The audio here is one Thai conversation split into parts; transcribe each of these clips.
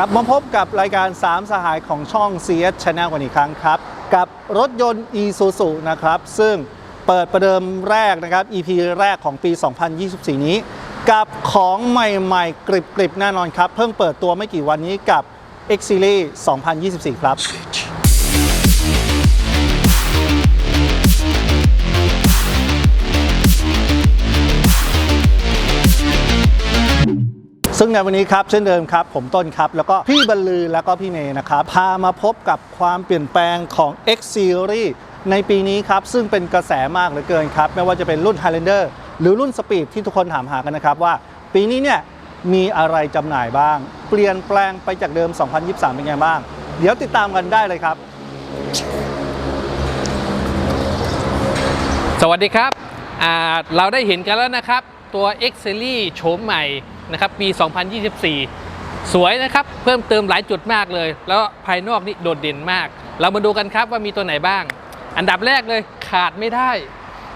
กลับมาพบกับรายการ 3 สหายของช่อง CS Channel กันอีกครั้งครับ กับรถยนต์ Isuzu นะครับ ซึ่งเปิดประเดิมแรกนะครับ EP แรกของปี 2024 นี้ กับของใหม่ๆ กริบๆ แน่นอนครับ เพิ่งเปิดตัวไม่กี่วันนี้กับ X Series 2024 ครับ ซึ่งในวันนี้ครับเช่นเดิมครับ ผมต้นครับ แล้วก็พี่บรรลือแล้วก็พี่เมย์นะครับ พามาพบกับความเปลี่ยนแปลงของ X Series ในปีนี้ครับ ซึ่งเป็นกระแสมากเหลือเกินครับ ไม่ว่าจะเป็นรุ่น Highlander หรือรุ่น Speed ที่ทุกคนถามหากันนะครับว่า ปีนี้เนี่ยมีอะไรจำหน่ายบ้าง เปลี่ยนแปลงไปจากเดิม 2023 เป็นไงบ้าง เดี๋ยวติดตามกันได้เลยครับ สวัสดีครับอ่าเราได้เห็นกันแล้วนะครับ ตัว X Series โฉมใหม่นะครับปี 2024 สวยนะครับ เพิ่มเติมหลายจุดมากเลย แล้วภายนอกนี่โดดเด่นมาก เรามาดูกันครับว่ามีตัวไหนบ้าง อันดับแรกเลยขาดไม่ได้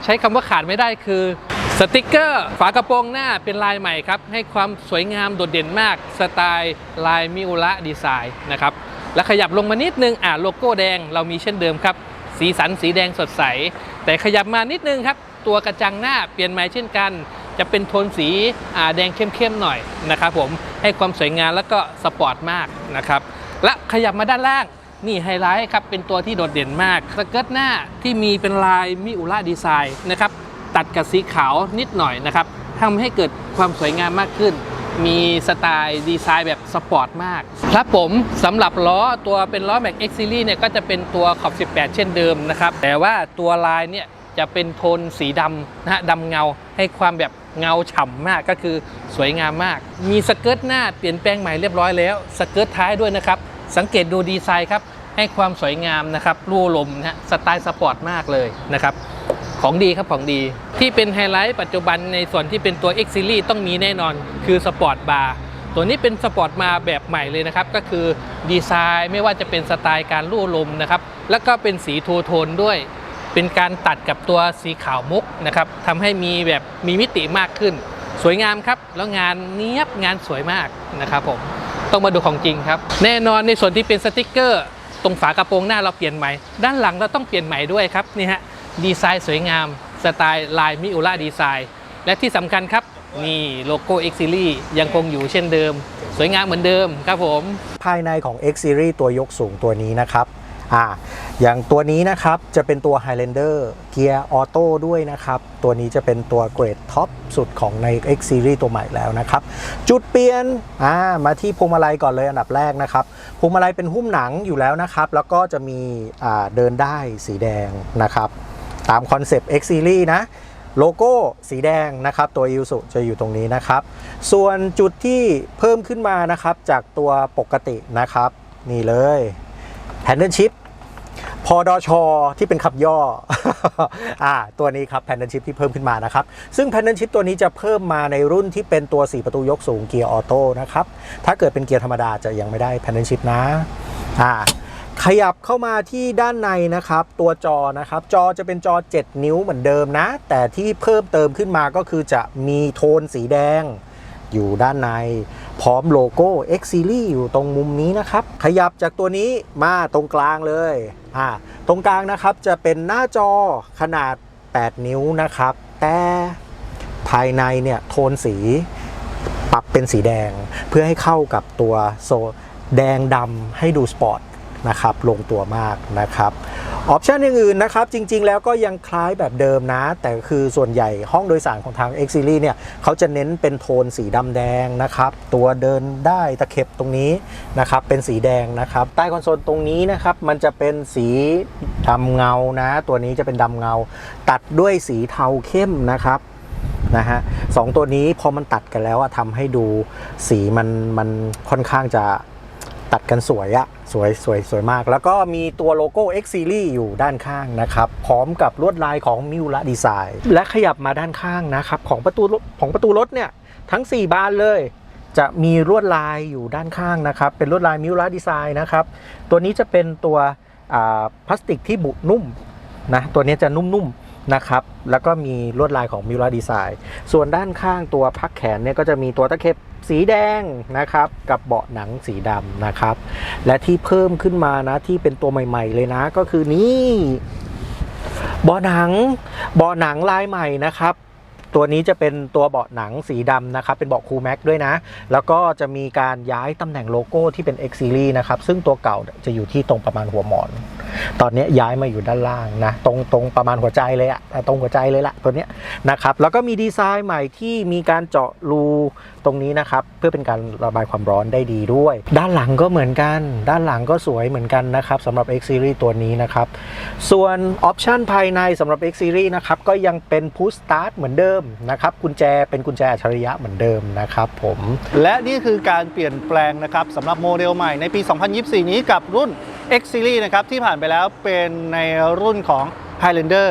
ใช้คำว่าขาดไม่ได้คือสติกเกอร์ ฝากระโปรงหน้าเป็นลายใหม่ครับ ให้ความสวยงามโดดเด่นมาก สไตล์ลายมิอุระดีไซน์นะครับ แล้วขยับลงมานิดนึงอ่าโลโก้แดงเรามีเช่นเดิมครับ สีสันสีแดงสดใส แต่ขยับมานิดนึงครับ ตัวกระจังหน้าเปลี่ยนใหม่เช่นกัน จะเป็นโทนสีแดงเข้มๆหน่อยนะครับผมให้ความสวยงามแล้วก็สปอร์ตมากนะครับและขยับมาด้านล่างนี่ไฮไลท์ครับเป็นตัวที่โดดเด่นมากสเกิร์ตหน้าที่มีเป็นลายมิอุระดีไซน์นะครับตัดกับสีขาวนิดหน่อยนะครับทำให้เกิดความสวยงามมากขึ้น มีสไตล์ดีไซน์แบบสปอร์ตมากครับผมสำหรับล้อตัวเป็นล้อ Mac X Series เนี่ยก็จะเป็นตัวขอบ 18 เช่นเดิมนะครับ แต่ว่าตัวลายเนี่ยจะเป็นโทนสีดำนะฮะดำเงาให้ความแบบ เงาฉ่ำมากก็คือสวยงามมาก มีสเกิร์ตหน้าเปลี่ยนแปลงใหม่เรียบร้อยแล้ว สเกิร์ตท้ายด้วยนะครับ สังเกตดูดีไซน์ครับ ให้ความสวยงามนะครับรูลมนะฮะสไตล์สปอร์ตมากเลยนะครับของดีครับของดี ที่เป็นไฮไลท์ปัจจุบันในส่วนที่เป็นตัว X Series ต้องมีแน่นอน คือสปอร์ตบาร์ตัวนี้เป็นสปอร์ตมาแบบใหม่เลยนะครับ ก็คือดีไซน์ไม่ว่าจะเป็นสไตล์การลู่ลมนะครับ แล้วก็เป็นสีทูโทนด้วย เป็นการตัดกับตัวสีขาวมุกนะครับทำให้มีแบบมีมิติมากขึ้น สวยงามครับ แล้วงานเนี้ยบงานสวยมากนะครับผมต้องมาดูของจริงครับ แน่นอนในส่วนที่เป็นสติกเกอร์ ตรงฝากระโปรงหน้าเราเปลี่ยนใหม่ ด้านหลังเราต้องเปลี่ยนใหม่ด้วยครับนี่ฮะดีไซน์สวยงาม สไตล์ลายมิอุระดีไซน์และที่สำคัญครับนี่โลโก้ X Series ยังคงอยู่เช่นเดิม สวยงามเหมือนเดิมครับผม ภายในของ X Series ตัวยกสูงตัวนี้นะครับ อ่าอย่างตัวนี้นะครับจะเป็นตัว Highlander เกียร์ออโต้ด้วยนะครับ ตัวนี้จะเป็นตัวเกรดท็อปสุดของใน X Series ตัวใหม่แล้วนะครับ จุดเปลี่ยนอ่ามาที่พวงมาลัยก่อนเลยอันดับแรกนะครับพวงมาลัยเป็นหุ้มหนังอยู่แล้วนะครับ แล้วก็จะมีอ่าเดินได้สีแดงนะครับ ตามคอนเซปต์ X Series นะโลโก้สีแดงนะครับ ตัว i ิ s u จะอยู่ตรงนี้นะครับ ส่วนจุดที่เพิ่มขึ้นมานะครับจากตัวปกตินะครับ นี่เลยแ a นเดิลชิพ พอดอชอที่เป็นขับย่ออ่าตัวนี้ครับแ a นเดิลชิพที่เพิ่มขึ้นมานะครับ ซึ่งแ a นเดิลชิพตัวนี้จะเพิ่มมาในรุ่นที่เป็นตัว 4 ประตูยกสูงเกียร์ออโต้นะครับ ถ้าเกิดเป็นเกียร์ธรรมดาจะยังไม่ได้แ a นเดิลชิพนะอ่าขยับเข้ามาที่ด้านในนะครับ ตัวจอนะครับ จอจะเป็นจอ 7 นิ้วเหมือนเดิมนะ แต่ที่เพิ่มเติมขึ้นมาก็คือจะมีโทนสีแดง อยู่ด้านใน พร้อมโลโก้ X Series อยู่ตรงมุมนี้นะครับ ขยับจากตัวนี้มาตรงกลางเลยอ่าตรงกลางนะครับจะเป็นหน้าจอขนาด 8 นิ้วนะครับ แต่ภายในเนี่ยโทนสีปรับเป็นสีแดงเพื่อให้เข้ากับตัวโซแดงดำให้ดูสปอร์ตนะครับลงตัวมากนะครับ ออปชันอื่นๆนะครับ จริง ๆ แล้วก็ยังคล้ายแบบเดิมนะ แต่คือส่วนใหญ่ห้องโดยสารของทาง X Series เนี่ยเขาจะเน้นเป็นโทนสีดำแดงนะครับ ตัวเดินได้ตะเข็บตรงนี้นะครับ เป็นสีแดงนะครับ ใต้คอนโซลตรงนี้นะครับ มันจะเป็นสีดำเงานะ ตัวนี้จะเป็นดำเงา ตัดด้วยสีเทาเข้มนะครับนะฮะสองตัวนี้พอมันตัดกันแล้วอะทำให้ดูสีมันมันค่อนข้างจะตัดกันสวยอะ สวยสวยสวยมาก แล้วก็มีตัวโลโก้ X Series อยู่ด้านข้างนะครับ พร้อมกับลวดลายของมิวระดีไซน์และขยับมาด้านข้างนะครับ ของประตูของประตูรถเนี่ย ทั้ง 4 บานเลย จะมีลวดลายอยู่ด้านข้างนะครับ เป็นลวดลายมิวระดีไซน์นะครับ ตัวนี้จะเป็นตัวพลาสติกที่บุนุ่มนะตัวนี้จะนุ่มๆ นะครับ แล้วก็มีลวดลายของมิล r ดีไซน์ ส่วนด้านข้างตัวพักแขนเนี่ยก็จะมีตัวตะเข็บสีแดงนะครับ กับเบาะหนังสีดำนะครับ และที่เพิ่มขึ้นมานะที่เป็นตัวใหม่ ๆ เลยนะก็คือนี่เบาะหนังเบาะหนังลายใหม่นะครับตัวนี้จะเป็นตัวเบาะหนังสีดำนะครับ เป็นเบาะคูลแม็กด้วยนะ แล้วก็จะมีการย้ายตำแหน่งโลโก้ที่เป็น X Series นะครับ ซึ่งตัวเก่าจะอยู่ที่ตรงประมาณหัวหมอนตอนนี้ย้ายมาอยู่ด้านล่างนะตรงตรงประมาณหัวใจเลยอะตรงหัวใจเลยละตัวเนี้ยนะครับแล้วก็มีดีไซน์ใหม่ที่มีการเจาะรูตรงนี้นะครับเพื่อเป็นการระบายความร้อนได้ดีด้วย ด้านหลังก็เหมือนกัน ด้านหลังก็สวยเหมือนกันนะครับสำหรับ X Series ตัวนี้นะครับส่วนออปชันภายในสำหรับ X Series นะครับก็ยังเป็น Push Start เหมือนเดิมนะครับกุญแจเป็นกุญแจอัจฉริยะเหมือนเดิมนะครับผมและนี่คือการเปลี่ยนแปลงนะครับสำหรับโมเดลใหม่ในปี 2024 นี้กับรุ่น X Series นะครับที่ผ่านไปแล้วเป็นในรุ่นของ Highlander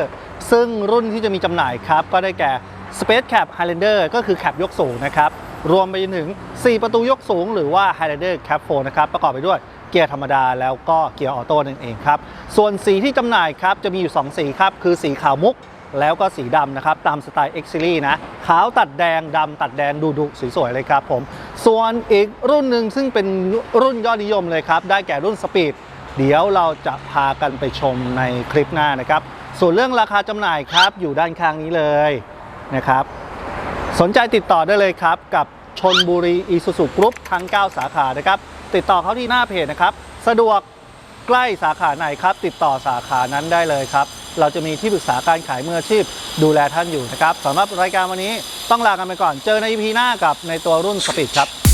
ซึ่งรุ่นที่จะมีจำหน่ายครับ ก็ได้แก่ Space Cap Highlander ก็คือแคปยกสูงนะครับ รวมไปจนถึง 4 ประตูยกสูง หรือว่า Highlander Cap 4นะครับ ประกอบไปด้วยเกียร์ธรรมดาแล้วก็เกียร์ออโต้นั่นเองครับ ส่วนสีที่จำหน่ายครับ จะมีอยู่ 2 สีครับ คือสีขาวมุกแล้วก็สีดำนะครับ ตามสไตล์ X Series นะ ขาวตัดแดงดำตัดแดงดูดุสวยๆเลยครับผม ส่วนอีกรุ่นหนึ่งซึ่งเป็นรุ่นยอดนิยมเลยครับ ได้แก่รุ่นสปีด เดี๋ยวเราจะพากันไปชมในคลิปหน้านะครับ ส่วนเรื่องราคาจำหน่ายครับอยู่ด้านข้างนี้เลยนะครับ สนใจติดต่อได้เลยครับ กับชนบุรีอีซูซูกรุ๊ปทั้ง 9 สาขานะครับ ติดต่อเขาที่หน้าเพจนะครับ สะดวกใกล้สาขาไหนครับ ติดต่อสาขานั้นได้เลยครับ เราจะมีที่ปรึกษาการขายมืออาชีพ ดูแลท่านอยู่นะครับสำหรับรายการวันนี้ต้องลากันไปก่อน เจอใน EP หน้ากับในตัวรุ่นสปีดครับ